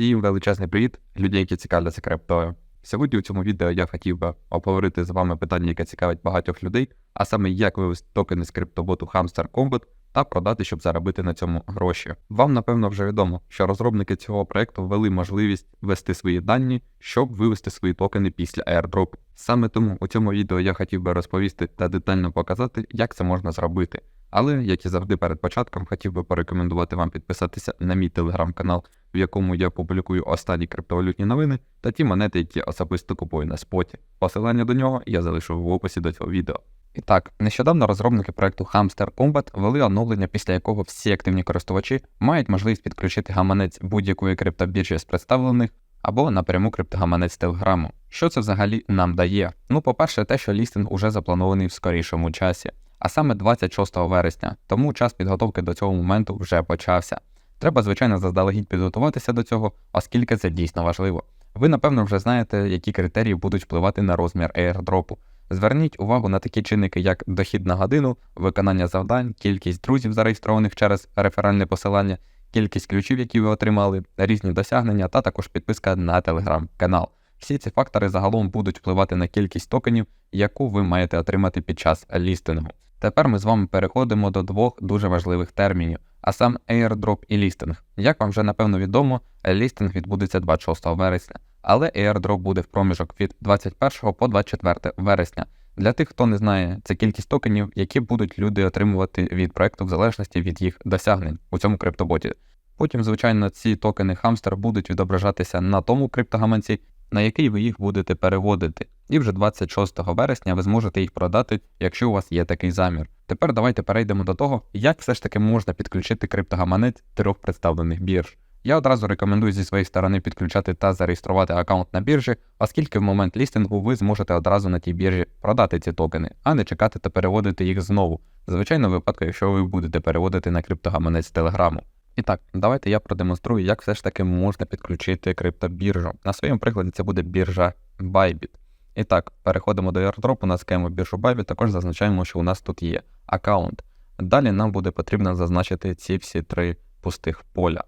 Всім величезний привіт, люди, які цікавляться криптою. Сьогодні у цьому відео я хотів би обговорити з вами питання, яке цікавить багатьох людей, а саме як вивести токени з криптоботу Hamster Combat та продати, щоб заробити на цьому гроші. Вам напевно вже відомо, що розробники цього проекту ввели можливість ввести свої дані, щоб вивести свої токени після airdrop. Саме тому у цьому відео я хотів би розповісти та детально показати, як це можна зробити. Але, як і завжди перед початком, хотів би порекомендувати вам підписатися на мій телеграм-канал, в якому я публікую останні криптовалютні новини та ті монети, які особисто купую на споті. Посилання до нього я залишу в описі до цього відео. І так, нещодавно розробники проекту Hamster Combat ввели оновлення, після якого всі активні користувачі мають можливість підключити гаманець будь-якої криптобіржі з представлених або напряму криптогаманець Телеграму. Що це взагалі нам дає? Ну, по-перше, те, що лістинг уже запланований в скорішому часі, а саме 26 вересня, тому час підготовки до цього моменту вже почався. Треба, звичайно, заздалегідь підготуватися до цього, оскільки це дійсно важливо. Ви, напевно, вже знаєте, які критерії будуть впливати на розмір airdropу. Зверніть увагу на такі чинники, як дохід на годину, виконання завдань, кількість друзів, зареєстрованих через реферальне посилання, кількість ключів, які ви отримали, різні досягнення, та також підписка на телеграм-канал. Всі ці фактори загалом будуть впливати на кількість токенів, яку ви маєте отримати під час лістингу. Тепер ми з вами переходимо до двох дуже важливих термінів, а сам airdrop і лістинг. Як вам вже напевно відомо, лістинг відбудеться 26 вересня, але airdrop буде в проміжок від 21 по 24 вересня. Для тих, хто не знає, це кількість токенів, які будуть люди отримувати від проекту в залежності від їх досягнень у цьому криптоботі. Потім, звичайно, ці токени Hamster будуть відображатися на тому криптогаманці, на який ви їх будете переводити. І вже 26 вересня ви зможете їх продати, якщо у вас є такий замір. Тепер давайте перейдемо до того, як все ж таки можна підключити криптогаманець трьох представлених бірж. Я одразу рекомендую зі своєї сторони підключати та зареєструвати аккаунт на біржі, оскільки в момент лістингу ви зможете одразу на тій біржі продати ці токени, а не чекати та переводити їх знову. Звичайно, в випадку, якщо ви будете переводити на криптогаманець телеграму. І так, давайте я продемонструю, як все ж таки можна підключити криптобіржу. На своєму прикладі це буде біржа Bybit. І так, переходимо до airdrop, натискаємо біржу Bybit, також зазначаємо, що у нас тут є аккаунт. Далі нам буде потрібно зазначити ці всі три пустих поля.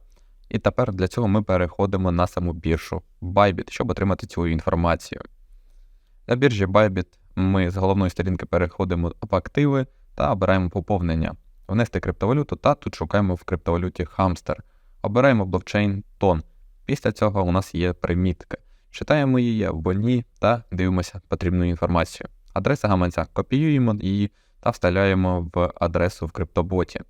І тепер для цього ми переходимо на саму біржу Bybit, щоб отримати цю інформацію. На біржі Bybit ми з головної сторінки переходимо в активи та обираємо поповнення внести криптовалюту та тут шукаємо в криптовалюті Hamster. Обираємо блокчейн тон. Після цього у нас є примітка. Читаємо її або ні та дивимося потрібну інформацію. Адреса гаманця копіюємо її та вставляємо в адресу в криптоботі.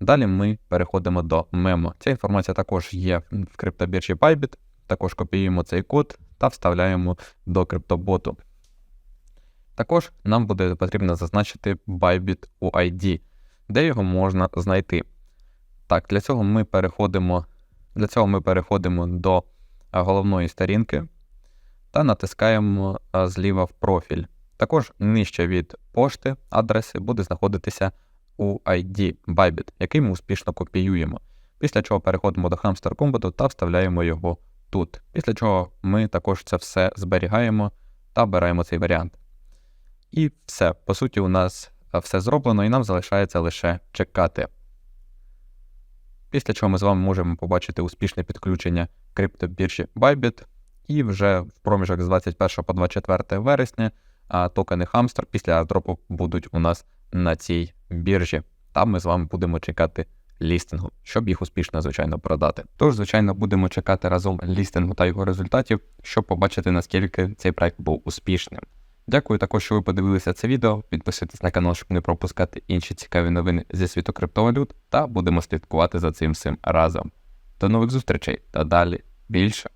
Далі ми переходимо до мемо. Ця інформація також є в криптобіржі Bybit. Також копіюємо цей код та вставляємо до криптоботу. Також нам буде потрібно зазначити Bybit UID де його можна знайти. Так, для цього ми переходимо для цього ми переходимо до головної сторінки та натискаємо зліва в профіль. Також нижче від пошти адреси буде знаходитися UID Bybit, який ми успішно копіюємо. Після чого переходимо до Hamster Combat та вставляємо його тут. Після чого ми також це все зберігаємо та обираємо цей варіант. І все. По суті, у нас все зроблено, і нам залишається лише чекати. Після чого ми з вами можемо побачити успішне підключення криптобіржі Bybit, і вже в проміжок з 21 по 24 вересня токени Hamster після дропу будуть у нас на цій біржі. Там ми з вами будемо чекати лістингу, щоб їх успішно, звичайно, продати. Тож, звичайно, будемо чекати разом лістингу та його результатів, щоб побачити, наскільки цей проект був успішним. Дякую також, що ви подивилися це відео. Підписуйтесь на канал, щоб не пропускати інші цікаві новини зі світу криптовалют, та будемо слідкувати за цим всім разом. До нових зустрічей та далі більше.